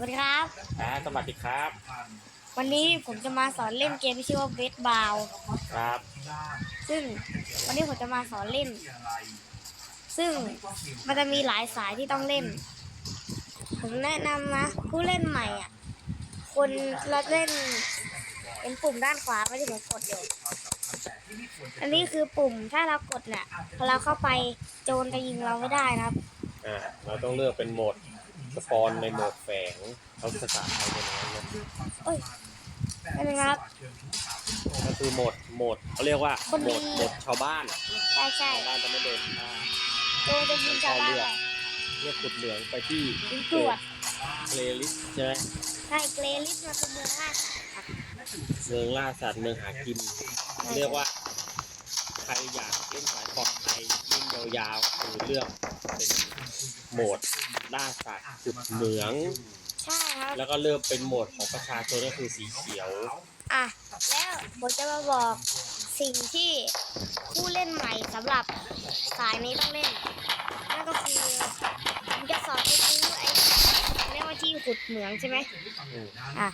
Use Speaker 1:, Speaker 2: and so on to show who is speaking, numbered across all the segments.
Speaker 1: วัสดีครับ
Speaker 2: อ่าสวัสดีครับ
Speaker 1: วันนี้ผมจะมาสอนเล่นเกมที่ชื่อว่าเบสบาว
Speaker 2: ครับ
Speaker 1: ซึ่งวันนี้ผมจะมาสอนเล่น ซึ่งมันจะมีหลายสายที่ต้องเล่น ผมแนะนำนะผู้เล่นใหม่อะ คนเราเล่นเป็นปุ่มด้านขวาไม่ที่ผมกดอยู่อันนี้คือปุ่มถ้าเรากดเนี่ยพอเราเข้าไปโจรจะยิงเราไม่ได้นะครับ
Speaker 2: อ่า เราต้องเลือกเป็นโหมด สปอนในโหมดแฝงเขาภาษาไทยเป็นอย่างนั้นนะ
Speaker 1: เอ้ยไม่เป็นไรครับ
Speaker 2: ก็คือโหมดโหมดเขาเรียกว่า
Speaker 1: คนดี
Speaker 2: โหมดโหมดชาวบ้าน
Speaker 1: ใช่ใช่
Speaker 2: ชาวบ้านจะไม่โดนฆ่า
Speaker 1: โจรจะยิงชาวบ้านเลย
Speaker 2: เลือกขุดเหลืองไปที่
Speaker 1: ยิงตรวจ
Speaker 2: เพลลิสใช่ไหม
Speaker 1: ใช่เกรลิสมาคือเมืองล่าสัตว์ครับ
Speaker 2: เมืองล่าสัตว์เมืองหากินเขาเรียกว่าใครอยากเล่นสายปลอดภัยเล่น ยาวๆก็คือเลือกเป็นโหมดล่าสัตว์ขุดเหมือง
Speaker 1: ใช่ครับ
Speaker 2: แล้วก็เริ่มเป็นโหมดของประชาชนก็คือสีเขียว
Speaker 1: อะ แล้วผมจะมาบอกสิ่งที่ผู้เล่นใหม่สำหรับสายนี้ต้องเล่น นั่นก็คือผมจะสอนให้ซื้อไอ้เรียกว่าที่ขุดเหมืองใช่ไหม
Speaker 2: อืม
Speaker 1: อะ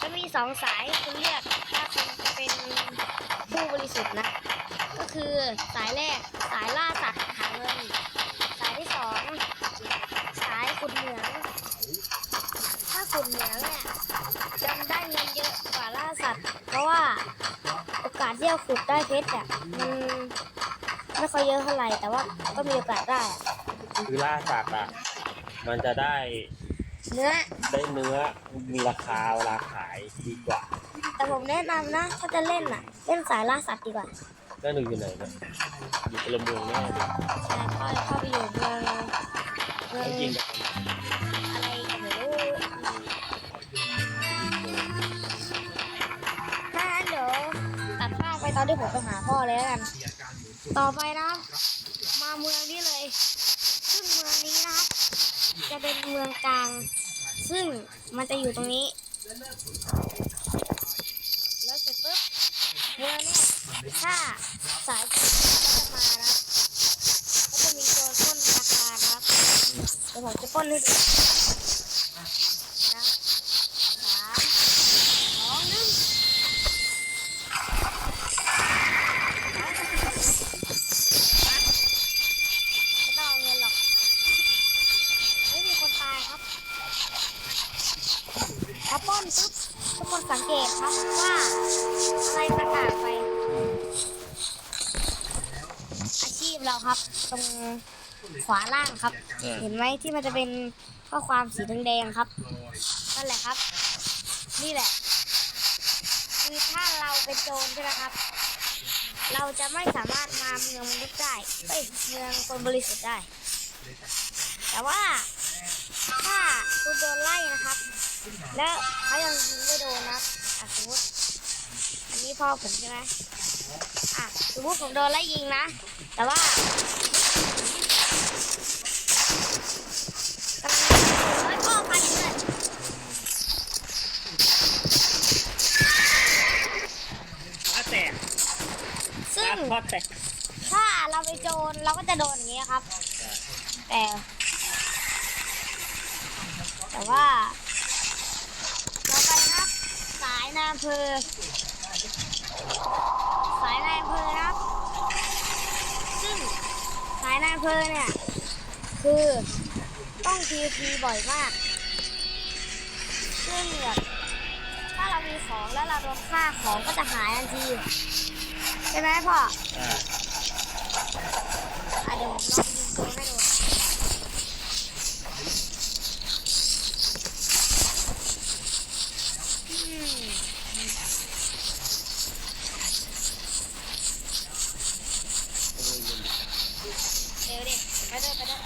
Speaker 1: จะมีสองสายคุณเลือกถ้าคุณจะเป็นผู้บริสุทธิ์นะ ก็คือสายแรกสายล่าสัตว์หาเงิ น สายที่สองสายขุดเหมือง ถ้าขุดเหมืองเนี่ยจะได้เงินเยอะกว่าล่าสัตว์ เพราะว่าโอกาสที่จะขุดได้เพชรอะมันไม่ค่อยเยอะเท่าไหร่แต่ว่าก็มีโอกาสได้อะ
Speaker 2: คือล่าสัตว์อะ มันจะได้
Speaker 1: เนื้อ
Speaker 2: ได้เนื้อมีราคาเวลาขายดีกว่า
Speaker 1: แต่ผมแนะนำนะ ถ้าจะเล่นอะ เล่นสายล่าสัตว์ดีกว่า
Speaker 2: แล้วหนูอยู่ไหนนะอยู่พ ลเมืองแน่เลย
Speaker 1: ใช่เข้าเข้าไปอยู่เมืองเมือง
Speaker 2: ยิงกัน
Speaker 1: อะไรก็ไม่รู้ถ้างั้นเดี๋ยวตัดภาพไปตอนที่ผมไปหาพ่อเลยแล้วกัน ต่อไปนะครับมาเมืองนี้เลย ซึ่งเมืองนี้นะครับ จะเป็นเมืองกลาง ซึ่งมันจะอยู่ตรงนี้ แล้วเสร็จปุ๊บ เมือเนี้ถ้าสายฝนจะมานะก็จะมีโจรปล้นธนาคารนะครับเดี๋ยวผมจะปล้นให้ดู ครับเห็นไหมที่มันจะเป็นข้อความสีแดงๆครับนั่นแหละครับ นี่แหละ คือถ้าเราเป็นโจรใช่ไหมครับ เราจะไม่สามารถมาเมืองมนุษย์ได้เอ้ยเมืองคนบริสุทธิ์ได้ แต่ว่าถ้าคุณโดนไล่นะครับ แล้วเขายังยิงไม่โดนนะครับอะสมมติอันนี้พ่อผมใช่ไหมอะสมมติผมโดนไล่ยิงนะ แต่ว่ากำลังเฮ้ยพ่อไปเลย
Speaker 2: พ่อแตก
Speaker 1: ซึ่ง
Speaker 2: พ่ อแตก
Speaker 1: ถ้าเราไปโจรเราก็จะโดนอย่างนี้ครับ แต่ แต่ว่าต่อไปนะครับ สายนายอำเภอสายนายอำเภอนะครับ ซึ่งสายนายอำเภอเนี่ย คือต้องทีทีบ่อยมาก ซึ่งแบบถ้าเรามีของแล้วเราโดนฆ่าของก็จะหายทันที ช่ไหมพ่อ
Speaker 2: อ่า
Speaker 1: อะเดี๋ยวผมลองยิงตัวให้ดูอืมเร็วดิไปด้วยไปด้วย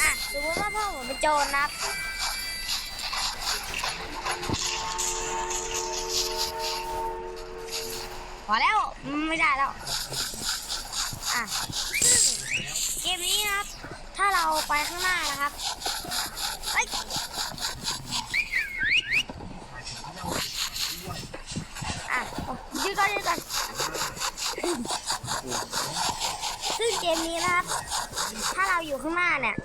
Speaker 1: อะสมมติว่าพ่อผมเป็นโจรนะครับ อแล้วไม่ได้แล้วอะเกมนี้นะครับ ถ้าเราไปข้างหน้านะครับเอ้ยอะยืดก่อนยืดก่อนซึ่งเกมนี้นะครับ ถ้าเราอยู่ข้างหน้าเนี่ย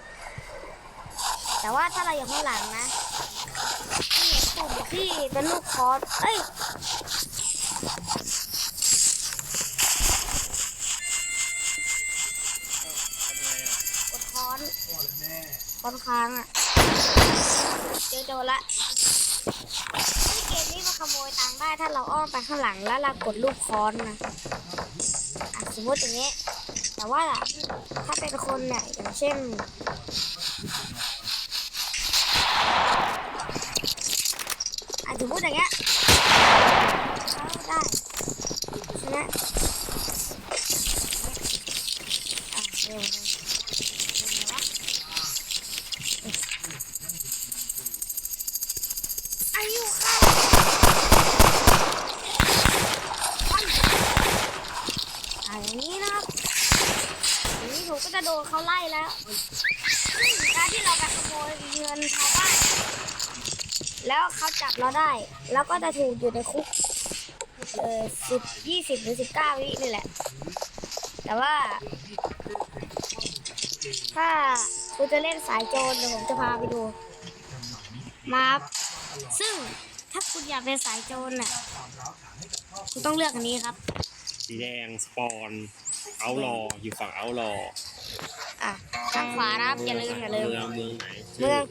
Speaker 1: แต่ว่าถ้าเราอยู่ข้างหลังนะที่ปุ่มที่เป็นลูกคอร์สเอ้ย ค้อนค้างอะ เจอโจรละเกมนี้มาขโมยตังค์ได้ถ้าเราอ้อมไปข้างหลังแล้วเรากดลูกค้อนนะอะสมมติอย่างนี้ แต่ว่าถ้าเป็นคนเนี่ยอย่างเช่นอะสมมติอย่างเงี้ยได้ชนะเร็วเลยเร็วเลยวะอายุเข้าอะอย่างนี้นะครับอย่างนี้ผมก็จะโดนเขาไล่แล้วซึ่งการที่เราไปขโมยเงินชาวบ้าน แล้วเขาจับเราได้ แล้วก็จะถูกอยู่ในคุกเออสิบยี่สิบหรือสิบเก้าวินี่แหละ แต่ว่า ถ้าคุณจะเล่นสายโจรเดี๋ยวผมจะพาไปดูมาครับซึ่งถ้าคุณอยากเป็นสายโจรน่ะคุณต้องเลือกอันนี้ครับ
Speaker 2: สีแดงสปอนเอารออยู่ฝั่งเอารอ
Speaker 1: อะทางขวานะครับอย่าลืมอย่าลืม
Speaker 2: เมืองเมืองไหน
Speaker 1: เมือง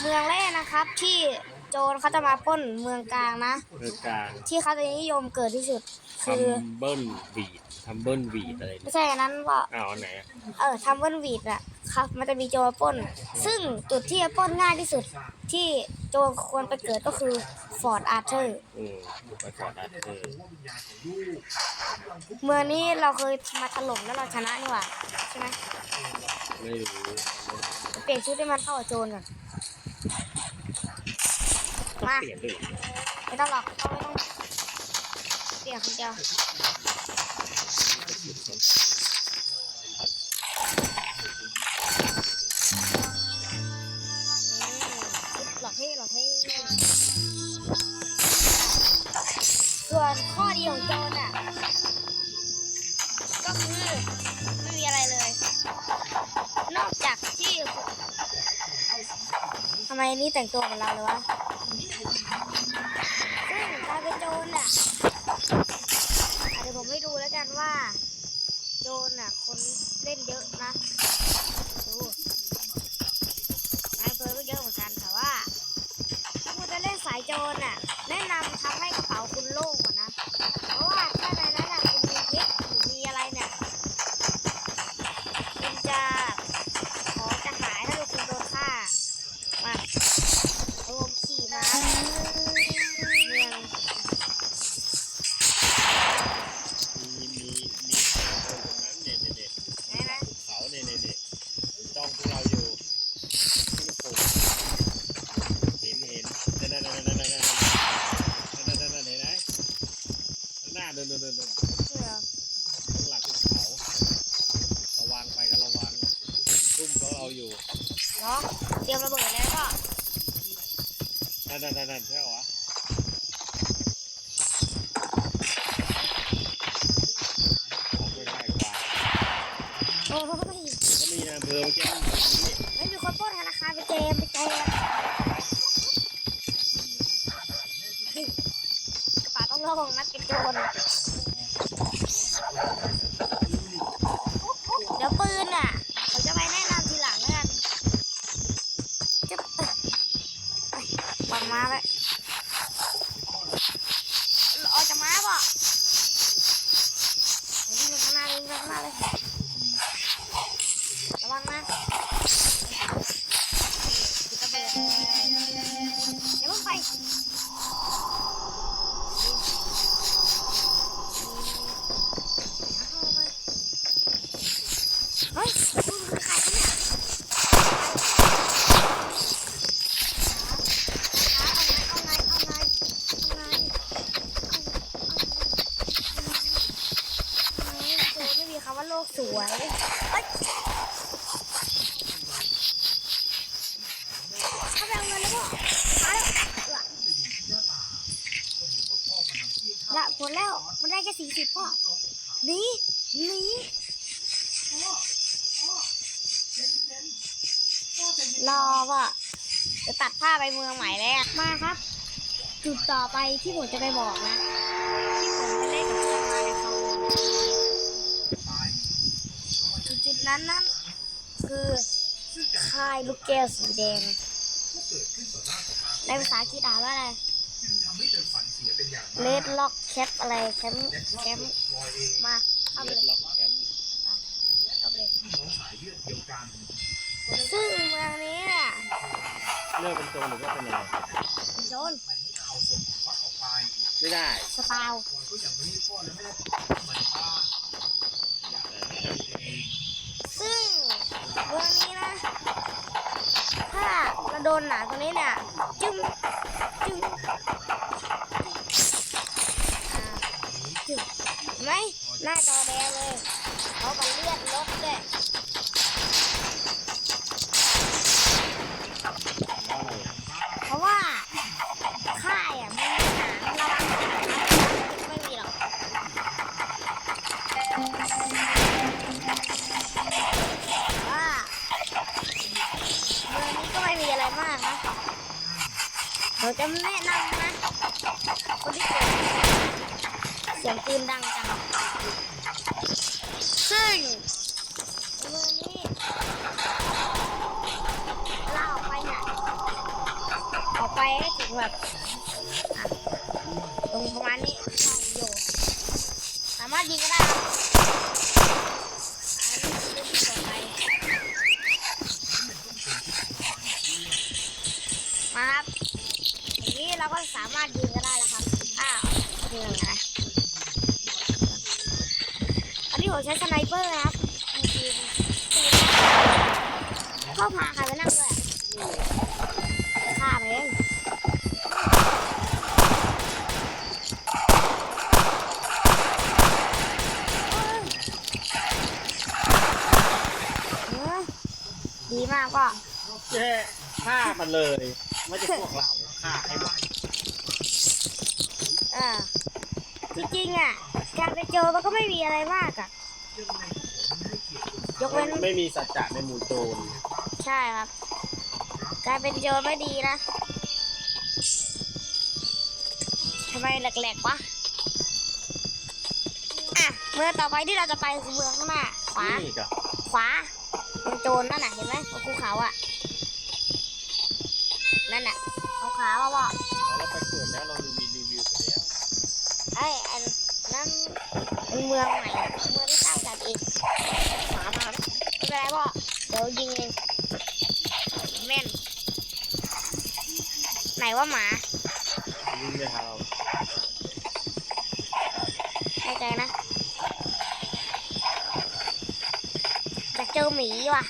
Speaker 1: เมืองแรกนะครับที่ โจรเขาจะมาปล้นเมืองกลางนะ
Speaker 2: เมืองกลาง
Speaker 1: ที่เขาจะนิยมเกิดที่สุด
Speaker 2: ทั
Speaker 1: คือ
Speaker 2: มเบิลวีดทัมเบิลวีดอะไร
Speaker 1: ไม่ใช่อันนั้นว่า
Speaker 2: อ้าวอันไหนอะ
Speaker 1: เออทำเวิร์นวีดอะครับ มันจะมีโจรปล้น ซึ่งจุดที่จะปล้นง่ายที่สุด ที่โจรควรไปเกิดก็คือฟอร์ดอาร์เธอร์
Speaker 2: อืมไปฟอร์ดอาร์เธอร์
Speaker 1: เมืองนี้เราเคยมาถล่มแล้วเราชนะนี่หว่าใช่ไหม
Speaker 2: ไม่รู้
Speaker 1: เปลี่ยนชุดให้มันเข้ากับโจรก่อน
Speaker 2: ต้อง
Speaker 1: มา
Speaker 2: เปลี่ยนด้วย
Speaker 1: ไม่ต้องหรอกเขาไม่ต้องเปลี่ยนคนเดียวอืมหลอกให้หลอกให้ส่วนข้อดีของโจรอะ ก็คือไม่มีอะไรเลย นอกจากที่ทำไมนี่แต่งตัวเหมือนเราเลยวะ ซึ่งการเป็นโจรน่ะอะเดี๋ยวผมให้ดูแล้วกันว่า โจรน่ะ คนเล่นเยอะนะดูนายเพลก็เยอะเหมือนกันแต่ว่าถ้าคุณจะเล่นสายโจรน่ะ แนะนำ Nah, nah. มาแล้ว ละผลแล้ว มันได้แค่สี่สิบพ่อหนีหนีรอว่าจะตัดผ้าไปเมืองใหม่แล้ว มาครับ จุดต่อไปที่ผมจะไปบอกนะ ที่ผมไปเล่นกับเพื่อนมาในคอมจุดจุดนั้นนั้นคือค่ายลูกแก้วสีแดง ในภาษาอังกฤษอ่านว่าอะไรเลดล็อก แคปอะไรแคมแคมมาเข้าไป
Speaker 2: เล็
Speaker 1: เอาไปเลยซึ่งเมืองนี้เนี่ย
Speaker 2: เลือกเป็นโจรหรือว่าเป็นอะไร
Speaker 1: โจน
Speaker 2: ไม่ได้
Speaker 1: สปาวซึ่งเมืองนี้นะ ถ้าเราโดนหนาตัวนี้เนี่ยจึ้งจึ้งอ่าจึ้งเห็น ไหมหน้าจอแดงเลยเขาไปเลือดลดด้วยเพราะว่าค่ายอะมันมีหนามระวังไม่มีหรอกว่าเมืองนี้ก็ไม่มีอะไรมากนะเราจะแนะนำนะคนที่เกิด เสียงปืนดังจัง ซึ่งเมือนี้เราออกไปเนี่ยออกไปให้ถึงแบบตรงประมาณนี้ ผมใช้สไนเปอร์นะครับยิงปืนเข้าพาใครไปนั่งด้วยอะฆ่าไปเองเออดีมากก็
Speaker 2: แค่ฆ่ามันเลยไม่ใช่พวกเราฆ่าให้มัน
Speaker 1: เออจริงๆอะ การไปเจอมันก็ไม่มีอะไรมากอะ ยกเว้น
Speaker 2: ไม่มีสัจจะในหมู่โจร
Speaker 1: ใช่ครับการเป็นโจรไม่ดีนะทำไมแหลกๆวะอะเมืองต่อไปที่เราจะไปคือเมืองข้างหน้าขวา
Speaker 2: นี่ก็
Speaker 1: ขวาเมืองโจรนั่นน่ะเห็นไหมบนภูเขาอะนั่นน่ะขาวๆอะพ่อ
Speaker 2: เราไปเกิดแล้วเรามีรีวิวไปแล้ว
Speaker 1: ไอ้อันนั้นเป็นเมืองใหม่เมืองที่สร้างกันเองหมามาไม่ เป็นไรพ่อเดี๋ยวยิงเองแม่น ไหนว่าหมา
Speaker 2: ยิงไม่ทันเรา
Speaker 1: แน่ใจนะจะเจอหมีว่ะ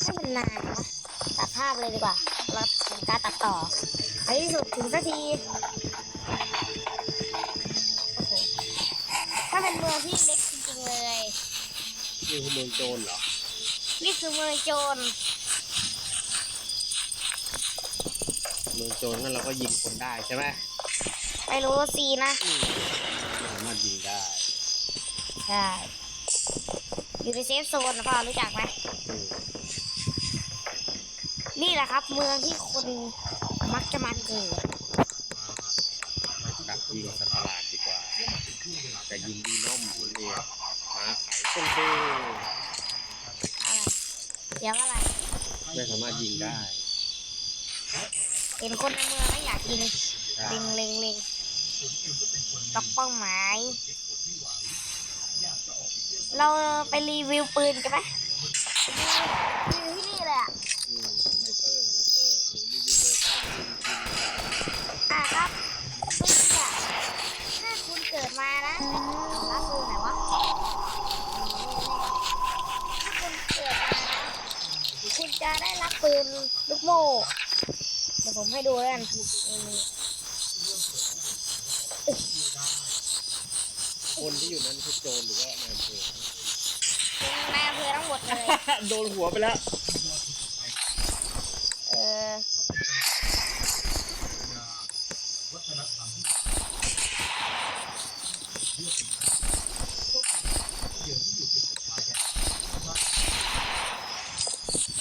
Speaker 1: ให้มันนานวะตัดภาพเลยดีกว่าเราถึงการตัดต่อในที่สุดถึงสักที มืองที่เล็กจริงๆเลย
Speaker 2: นี่คือเมืองโจรเหรอ
Speaker 1: นี่คือเมืองโจร
Speaker 2: เมืองโจรงั้นเราก็ยิงคนได้ใช่ไหม
Speaker 1: ไม่รู้สินะ
Speaker 2: อืมสามารถยิงได้
Speaker 1: ใช่ อยู่ในเซฟโซนนะพ่อรู้จักไหม
Speaker 2: อืม
Speaker 1: นี่แหละครับ เมืองที่คนมักจะมาเกิด
Speaker 2: ดักยิงสัตว์ประหลาดดีกว่าแต่ยิงดีน้อมมันเนี่ยหา ไข่ต้นเต้
Speaker 1: อะไรเสียงอะไร
Speaker 2: ไม่สามารถยิงได้
Speaker 1: เห็นคนในเมืองแล้วอยากยิง
Speaker 2: ใช่
Speaker 1: เล็งเล็งเล็งล็อกเป้าหมาย เราไปรีวิวปืนกันไหมรีวิวที่ ให้ดูแล้วกันนี่
Speaker 2: คนที่อยู่นั้นคือโจรหรือว่าในอำเภอ
Speaker 1: เป็นนายอำเภอทั้งหมดเลย
Speaker 2: โดนหัวไปแล้ว
Speaker 1: เออ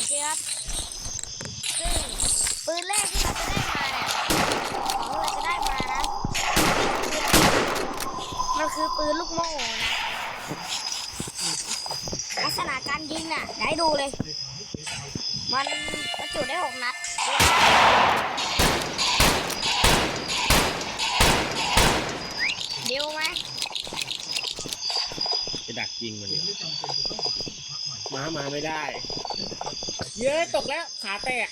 Speaker 1: ครับซึ่ง ปืนแรกที่เราจะได้มาเนี่ยของเราจะได้มานะ มันคือปืนลูกโม่นะลักษณะการยิงน่ะเดี๋ยวให้ดูเลย มันบรรจุได้หกนัดดิวไหม
Speaker 2: จะดักยิงมันเนี่ยม้ามาไม่ได้ เย้ยตกแล้ว ขาแตก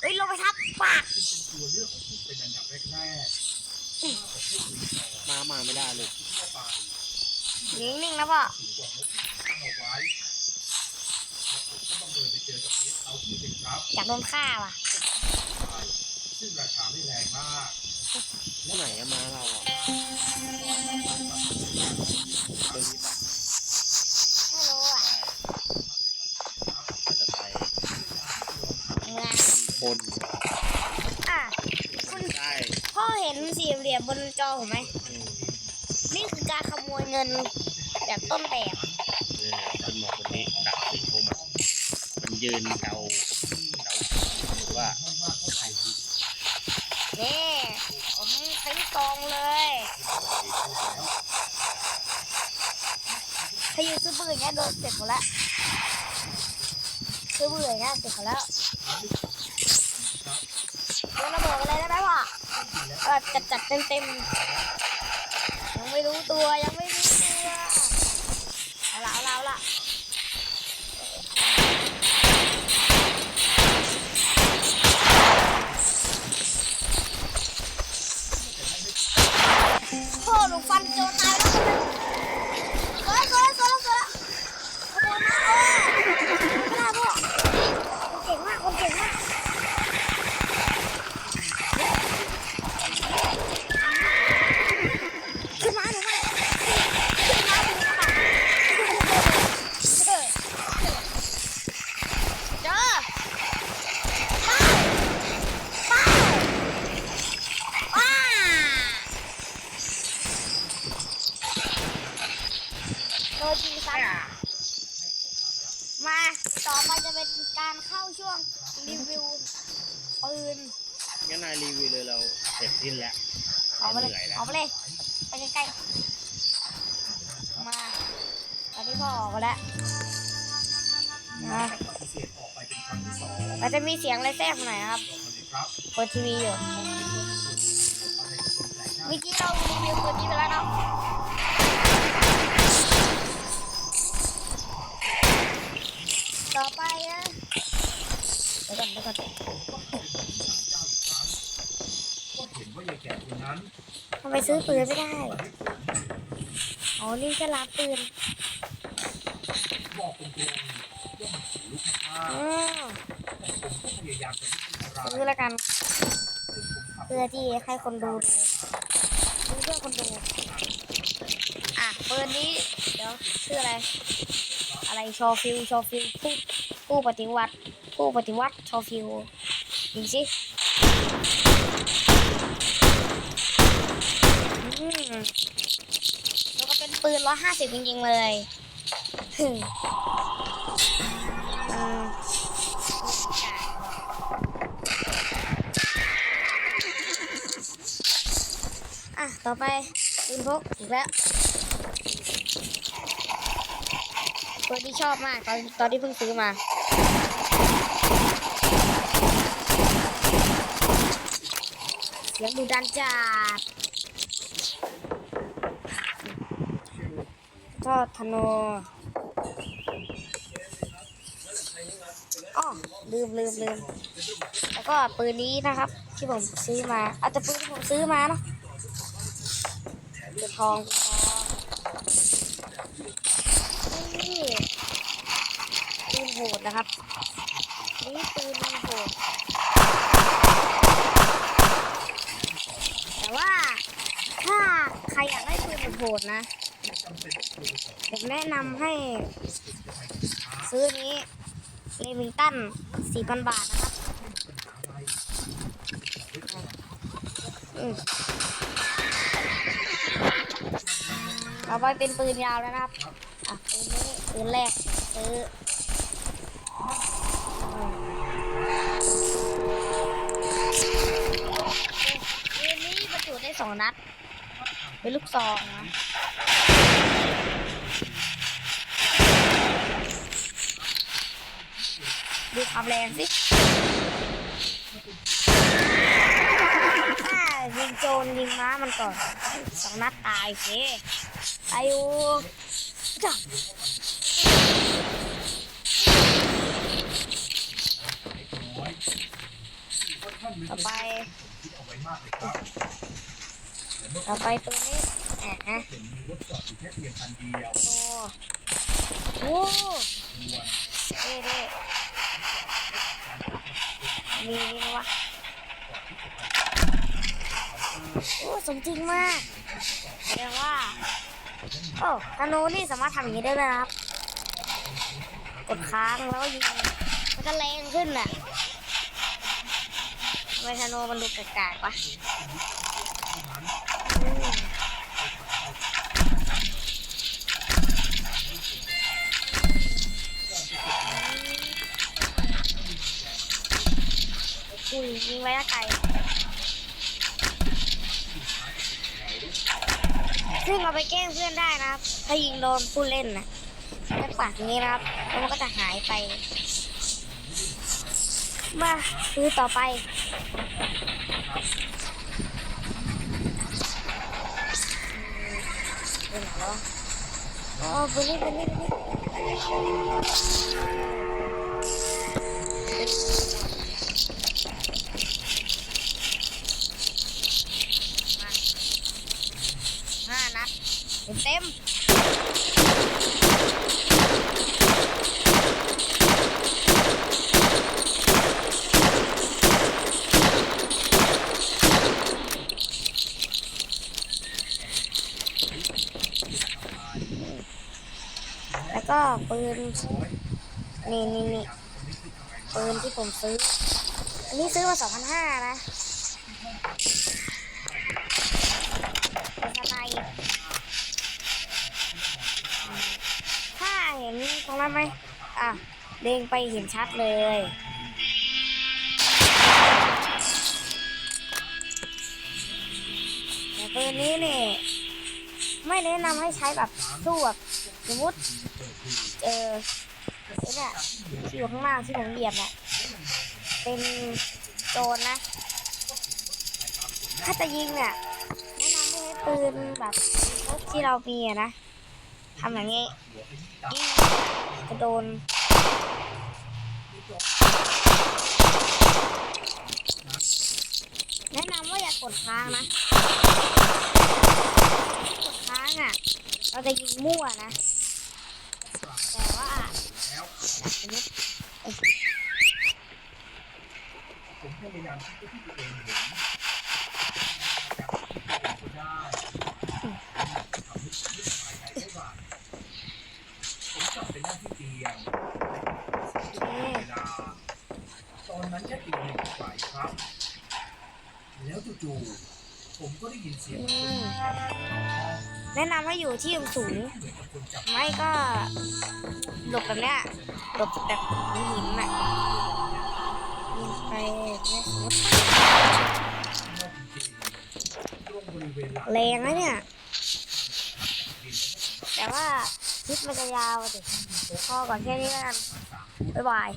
Speaker 1: เฮ้ยลงไปทับปาก
Speaker 2: ม้ามา ไม่ได้เลย
Speaker 1: นิ่งๆนะพ่ออยากโดนฆ่าว่ะ
Speaker 2: เมื่อไหร่อะม้าเราอะเรื่องนี้ปะ
Speaker 1: ไม่รู้อะ
Speaker 2: จะไป
Speaker 1: งาน
Speaker 2: คน
Speaker 1: อะคุณ
Speaker 2: ได้
Speaker 1: พ่อเห็นสี่เหลี่ยมบนจอผมไหม
Speaker 2: อืม
Speaker 1: นี่คือการขโมยเงินแบบต้นแบบ
Speaker 2: เนี่ยคนหมอคนนี้ดักสิงพวกมันมันยืนเดาเดาว่าใครยิง
Speaker 1: นี่ผมทิ้งตรงเลยถ้าอยู่ซื้อปืนอย่างเงี้ยโดนเสร็จหมดล้วซื้อปืนอย่างเงี้ยเสร็จหมดแล้วโดนระเบิดอะไรได้ไหมวะเอจัดจัดเต็มเต็ม ไม่รู้ตัวยังไม่รู้ตัวเอาละเอาละเอาละโอ้หนูฟันโจรตายแล้วคนนึง โซล่าโซล่าโซล่าโซล่าโอ้ไม่ได้พ่อเก่งมากคนเก่งมากขึ้นมาหนูมาขึ้นมาหนูมาเจอเจอไปไปว้า โดนยิงซ้ำมา ต่อไปจะเป็นการเข้าช่วง รีวิวปืน
Speaker 2: งั้นนายรีวิวเลยเราเสร็จสิ้นแล้ว
Speaker 1: ออกไป
Speaker 2: เห
Speaker 1: เลย
Speaker 2: นื่อยแล้ว
Speaker 1: ออกไปเลยไปใกล้ๆมาตอนนี้พ่อออกมาแล้วนะมันจะมีเสียงอะไรแทรกมาหน่อยนะครับเปิดทีวีอยู่เมื่อกี้เรารีวิวปืนนี้ไปแล้วเนาะ ต่อไปนะเดี๋ยว ก่อนทำไมซื้อปืนไม่ได้ อ๋อ นี่แค่ร้านปืนอ๋อซื้อแล้วกัน เพื่อที่ให้คนดูดูเพื่อคนดู อะปืนนี้ เดี๋ยวชื่ออะไร อะไรชอฟิลชอฟิลผู้ผู้ปฏิวัติ ผู้ปฏิวัติชอฟิลยิงสิแล้วก็เป็นปืนร้อยห้าสิบจริงๆเลยฮึ่มอืมอะ ต่อไปปืนพกอีกแล้วตัวที่ชอบมาก ตอนตอนที่เพิ่งซื้อมา สียงดูดันจัดก็ธนูอ๋อลืมลืมลืมแล้วก็ปืนนี้นะครับ ที่ผมซื้อมาอาจจะปืนที่ผมซื้อมาเนาะป็นทองเป็นทองนี่ปืนโหดนะครับ นี่ปืนโหด แต่ว่าถ้าใครอยากได้ปืน โหดนะ ผมแนะนำให้ ซื้อนี้เลวิงตัน4,000บาทนะครับอืมต่อไปเป็นปืนยาวแล้วนะครับ อะปืนนี้ปืนแรกซื้อปืนนี้บรรจุได้สองนัด เป็นลูกซองนะดูความแรงสิยิงโจรยิงม้ามันก่อนสองนัดตายโอเคอายุจ้ะต่อไป ต่อไปตัวนี้อะฮะโอ้โหเท่เท่มีนี่วะโอ้สมจริงมากแสดงว่า โอ้ธนูนี่สามารถทำอย่างนี้ได้เลยครับ กดค้างแล้วยิงมันก็แรงขึ้นน่ะทำไมธนูมันดูกากๆวะ อุ้ยยิงไว้ละไกลซึ่งเอาไปแกล้งเพื่อนได้นะครับ ถ้ายิงโดนผู้เล่นนะแค่ปากนี้นะครับ แล้วมันก็จะหายไป มาคือต่อไป อ๋อบุนี่บุนี่บุนี่ห้านัดเต็มแล้วก็ปื นี่นี่นี่ปืนที่ผมซื้อ อันนี้ซื้อมาสองพันห้านะเป็นสไนถ้าเห็นตรงนั้นไหมอะ เด้งไปเห็นชัดเลยแต่ปืนนี้เนี่ยไม่แนะนำให้ใช้แบบสู้แบบ สมมติ เออเนี่ยที่อยู่ข้างล่างที่ผมเหยียบเนี่ยเป็นโจรนะ ถ้าจะยิงเนี่ยแนะนำให้ใช้ปืนแบบที่เรามีอะนะทำอย่างนี้ยิงจะโดนแนะนำว่าอย่ากดค้างนะ กดค้างอะ เราจะยิงมั่วนะ แต่ว่าสมมติโอเค
Speaker 3: ตอนนั้นแค่ตีหนึ่งฝ่ายครับ แล้วจู่ๆผมก็ได้ยินเสียง
Speaker 1: อืม แนะนำให้อยู่ที่สูง
Speaker 3: เหมือนกับคนจับ
Speaker 1: ไม่ก็หลบแบบเนี้ยหลบแบบหินๆน่ะยิงไปเนี่ยสมมติ
Speaker 3: ตรงบริเวณหลัง
Speaker 1: แรงนะเนี่ย แต่ว่าคลิปมันจะยาวสิพอก่อนแค่นี้แล้วกันบ๊ายบาย